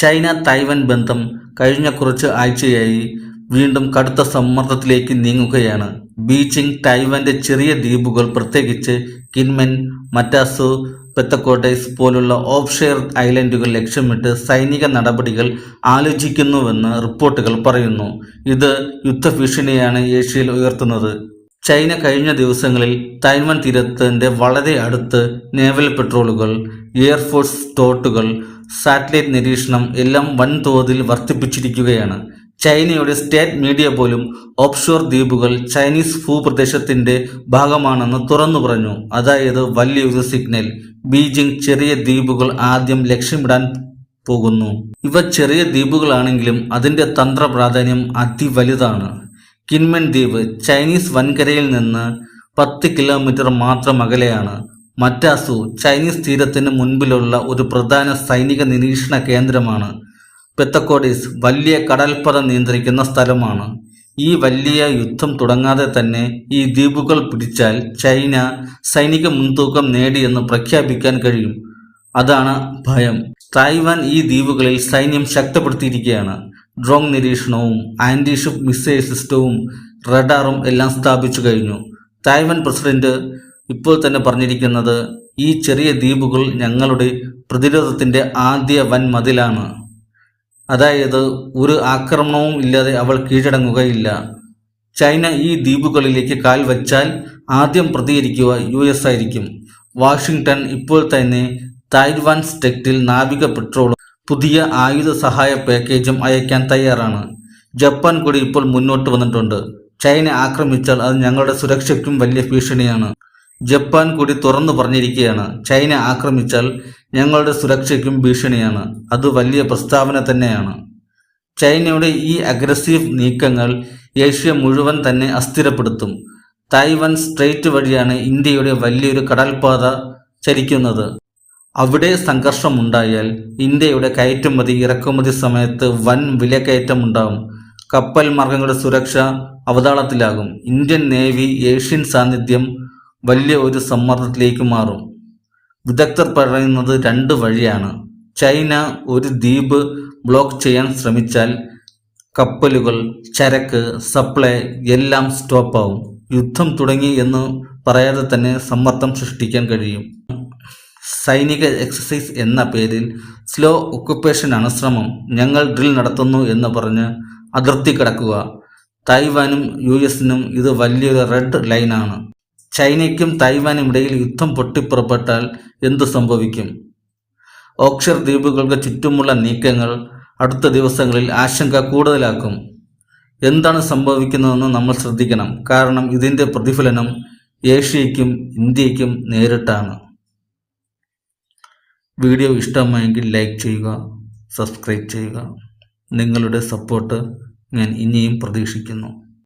China Taiwan ബന്ധം കഴിഞ്ഞ കുറച്ച് ആഴ്ചയായി വീണ്ടും കടുത്ത സമ്മർദ്ദത്തിലേക്ക് നീങ്ങുകയാണ്. ബീജിംഗ് തൈവാന്റെ ചെറിയ ദ്വീപുകൾ പ്രത്യേകിച്ച് കിൻമെൻ മറ്റാസു പെത്തക്കോട്ടൈസ് പോലുള്ള ഓഫ്ഷെയർ ഐലൻഡുകൾ ലക്ഷ്യമിട്ട് സൈനിക നടപടികൾ ആലോചിക്കുന്നുവെന്ന് റിപ്പോർട്ടുകൾ പറയുന്നു. ഇത് യുദ്ധഭീഷണിയാണ് ഏഷ്യയിൽ ഉയർത്തുന്നത്. ചൈന കഴിഞ്ഞ ദിവസങ്ങളിൽ തൈവാൻ തീരത്തിന്റെ വളരെ അടുത്ത് നേവൽ പെട്രോളുകൾ എയർഫോഴ്സ് തോട്ടുകൾ സാറ്റലൈറ്റ് നിരീക്ഷണം എല്ലാം വൻതോതിൽ വർദ്ധിപ്പിച്ചിരിക്കുകയാണ്. ചൈനയുടെ സ്റ്റേറ്റ് മീഡിയ പോലും ഓപ്ഷോർ ദ്വീപുകൾ ചൈനീസ് ഭൂപ്രദേശത്തിന്റെ ഭാഗമാണെന്ന് തുറന്നു പറഞ്ഞു. അതായത് വലിയൊരു സിഗ്നൽ. ബീജിംഗ് ചെറിയ ദ്വീപുകൾ ആദ്യം ലക്ഷ്യമിടാൻ പോകുന്നു. ഇവ ചെറിയ ദ്വീപുകളാണെങ്കിലും അതിന്റെ തന്ത്ര പ്രാധാന്യം അതിവലുതാണ്. കിൻമൻ ദ്വീപ് ചൈനീസ് വൻകരയിൽ നിന്ന് പത്ത് കിലോമീറ്റർ മാത്രം അകലെയാണ്. മറ്റാസു ചൈനീസ് തീരത്തിന് മുൻപിലുള്ള ഒരു പ്രധാന സൈനിക നിരീക്ഷണ കേന്ദ്രമാണ് പെത്തക്കോഡിസ് വലിയ കടൽപ്പത നിയന്ത്രിക്കുന്ന സ്ഥലമാണ്. ഈ വലിയ യുദ്ധം തുടങ്ങാതെ തന്നെ ഈ ദ്വീപുകൾ പിടിച്ചാൽ ചൈന സൈനിക മുൻതൂക്കം നേടിയെന്ന് പ്രഖ്യാപിക്കാൻ കഴിയും. അതാണ് ഭയം. തായ്വാൻ ഈ ദ്വീപുകളിൽ സൈന്യം ശക്തപ്പെടുത്തിയിരിക്കുകയാണ്. ഡ്രോൺ നിരീക്ഷണവും ആന്റിഷിപ്പ് മിസൈൽ സിസ്റ്റവും റഡാറും എല്ലാം സ്ഥാപിച്ചു കഴിഞ്ഞു. തായ്വാൻ പ്രസിഡന്റ് ഇപ്പോൾ തന്നെ പറഞ്ഞിരിക്കുന്നത് ഈ ചെറിയ ദ്വീപുകൾ ഞങ്ങളുടെ പ്രതിരോധത്തിന്റെ ആദ്യ വൻ മതിലാണ്. അതായത് ഒരു ആക്രമണവും ഇല്ലാതെ അവൾ കീഴടങ്ങുകയില്ല. ചൈന ഈ ദ്വീപുകളിലേക്ക് കാൽ വച്ചാൽ ആദ്യം പ്രതികരിക്കുക യു എസ് ആയിരിക്കും. വാഷിങ്ടൺ ഇപ്പോൾ തന്നെ തായ്വാൻ സ്റ്റെക്റ്റിൽ നാവിക പെട്രോളും പുതിയ ആയുധ സഹായ പാക്കേജും അയക്കാൻ തയ്യാറാണ്. ജപ്പാൻ കൂടി ഇപ്പോൾ മുന്നോട്ട് വന്നിട്ടുണ്ട്. ചൈന ആക്രമിച്ചാൽ അത് ഞങ്ങളുടെ സുരക്ഷയ്ക്കും വലിയ ഭീഷണിയാണ്. ജപ്പാൻ കൂടി തുറന്നു പറഞ്ഞിരിക്കുകയാണ് ചൈന ആക്രമിച്ചാൽ ഞങ്ങളുടെ സുരക്ഷയ്ക്കും ഭീഷണിയാണ്. അത് വലിയ പ്രസ്താവന തന്നെയാണ്. ചൈനയുടെ ഈ അഗ്രസീവ് നീക്കങ്ങൾ ഏഷ്യ മുഴുവൻ തന്നെ അസ്ഥിരപ്പെടുത്തും. തായ്വാൻ സ്ട്രേറ്റ് വഴിയാണ് ഇന്ത്യയുടെ വലിയൊരു കടൽപാത ചരിക്കുന്നത്. അവിടെ സംഘർഷമുണ്ടായാൽ ഇന്ത്യയുടെ കയറ്റുമതി ഇറക്കുമതി സമയത്ത് വൻ വിലക്കയറ്റമുണ്ടാകും കപ്പൽ മാർഗങ്ങളുടെ സുരക്ഷ അവതാളത്തിലാകും. ഇന്ത്യൻ നേവി ഏഷ്യൻ സാന്നിധ്യം വലിയ ഒരു സമ്മർദ്ദത്തിലേക്ക് മാറും. വിദഗ്ധർ പറയുന്നത് രണ്ട് വഴിയാണ്. ചൈന ഒരു ദ്വീപ് ബ്ലോക്ക് ചെയ്യാൻ ശ്രമിച്ചാൽ കപ്പലുകൾ ചരക്ക് സപ്ലൈ എല്ലാം സ്റ്റോപ്പാവും. യുദ്ധം തുടങ്ങി എന്ന് പറയാതെ തന്നെ സമ്മർദ്ദം സൃഷ്ടിക്കാൻ കഴിയും. സൈനിക എക്സസൈസ് എന്ന പേരിൽ സ്ലോ ഒക്കുപ്പേഷനാണ് ശ്രമം. ഞങ്ങൾ ഡ്രിൽ നടത്തുന്നു എന്ന് പറഞ്ഞ് അതിർത്തി കടക്കുക. തായ്വാനും യു എസിനും ഇത് വലിയൊരു റെഡ് ലൈനാണ്. ചൈനയ്ക്കും തായ്വാനും ഇടയിൽ യുദ്ധം പൊട്ടിപ്പുറപ്പെട്ടാൽ എന്തു സംഭവിക്കും? ഓക്ഷർ ദ്വീപുകൾക്ക് ചുറ്റുമുള്ള നീക്കങ്ങൾ അടുത്ത ദിവസങ്ങളിൽ ആശങ്ക കൂടുതലാക്കും. എന്താണ് സംഭവിക്കുന്നതെന്ന് നമ്മൾ ശ്രദ്ധിക്കണം. കാരണം ഇതിന്റെ പ്രതിഫലനം ഏഷ്യയ്ക്കും ഇന്ത്യയ്ക്കും നേരിട്ടാണ്. വീഡിയോ ഇഷ്ടമായെങ്കിൽ ലൈക്ക് ചെയ്യുക സബ്സ്ക്രൈബ് ചെയ്യുക. നിങ്ങളുടെ സപ്പോർട്ട് ഞാൻ ഇനിയും പ്രതീക്ഷിക്കുന്നു.